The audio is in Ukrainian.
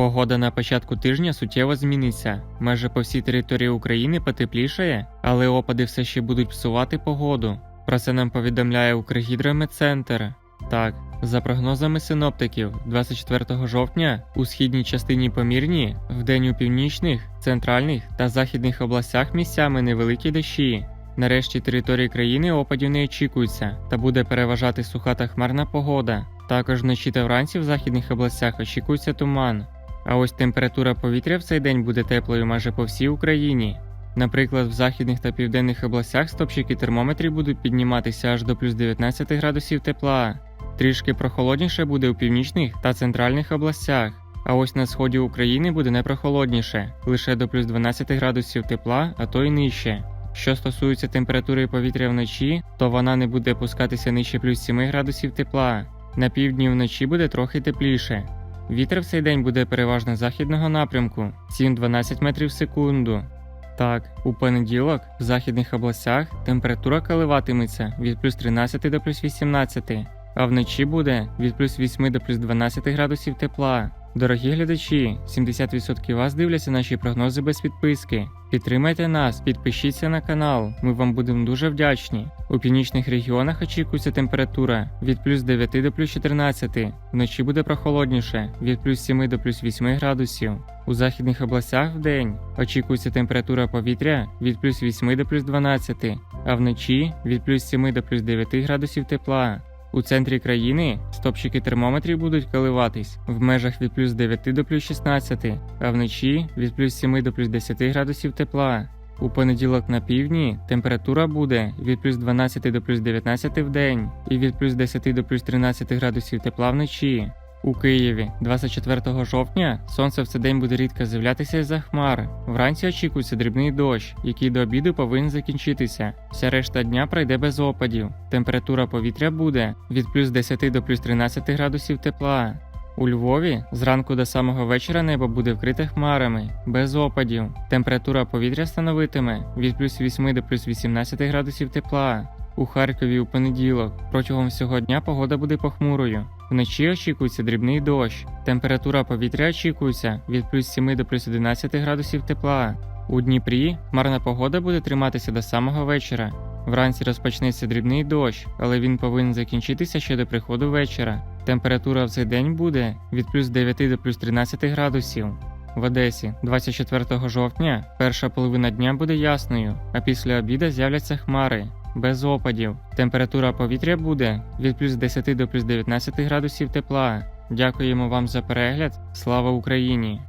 Погода на початку тижня суттєво зміниться. Майже по всій території України потеплішає, але опади все ще будуть псувати погоду. Про це нам повідомляє Укргідрометцентр. Так, за прогнозами синоптиків, 24 жовтня у східній частині помірні, вдень у північних, центральних та західних областях місцями невеликі дощі. Нарешті території країни опадів не очікується та буде переважати суха та хмарна погода. Також вночі та вранці в західних областях очікується туман. А ось температура повітря в цей день буде теплою майже по всій Україні. Наприклад, в західних та південних областях стопчики термометрів будуть підніматися аж до плюс 19 градусів тепла. Трішки прохолодніше буде у північних та центральних областях. А ось на сході України буде не прохолодніше, лише до плюс 12 градусів тепла, а то й нижче. Що стосується температури повітря вночі, то вона не буде опускатися нижче плюс 7 градусів тепла. На півдні вночі буде трохи тепліше. Вітер в цей день буде переважно західного напрямку 7-12 метрів в секунду. Так, у понеділок в західних областях температура коливатиметься від плюс 13 до плюс 18, а вночі буде від плюс 8 до плюс 12 градусів тепла. Дорогі глядачі, 70% вас дивляться наші прогнози без підписки. Підтримайте нас, підпишіться на канал, ми вам будемо дуже вдячні. У північних регіонах очікується температура від плюс 9 до плюс 14, вночі буде прохолодніше від плюс 7 до плюс 8 градусів. У західних областях в день очікується температура повітря від плюс 8 до плюс 12, а вночі від плюс 7 до плюс 9 градусів тепла. У центрі країни стопчики термометрів будуть коливатись в межах від плюс 9 до плюс 16, а вночі від плюс 7 до плюс 10 градусів тепла. У понеділок на півдні температура буде від плюс 12 до плюс 19 в день і від плюс 10 до плюс 13 градусів тепла вночі. У Києві 24 жовтня сонце в цей день буде рідко з'являтися з-за хмар. Вранці очікується дрібний дощ, який до обіду повинен закінчитися. Вся решта дня пройде без опадів. Температура повітря буде від плюс 10 до плюс 13 градусів тепла. У Львові зранку до самого вечора небо буде вкрите хмарами, без опадів. Температура повітря становитиме від плюс 8 до плюс 18 градусів тепла. У Харкові у понеділок протягом всього дня погода буде похмурою. Вночі очікується дрібний дощ. Температура повітря очікується від плюс 7 до плюс 11 градусів тепла. У Дніпрі хмарна погода буде триматися до самого вечора. Вранці розпочнеться дрібний дощ, але він повинен закінчитися ще до приходу вечора. Температура в цей день буде від плюс 9 до плюс 13 градусів. В Одесі 24 жовтня перша половина дня буде ясною, а після обіда з'являться хмари. Без опадів. Температура повітря буде від плюс 10 до плюс 19 градусів тепла. Дякуємо вам за перегляд. Слава Україні!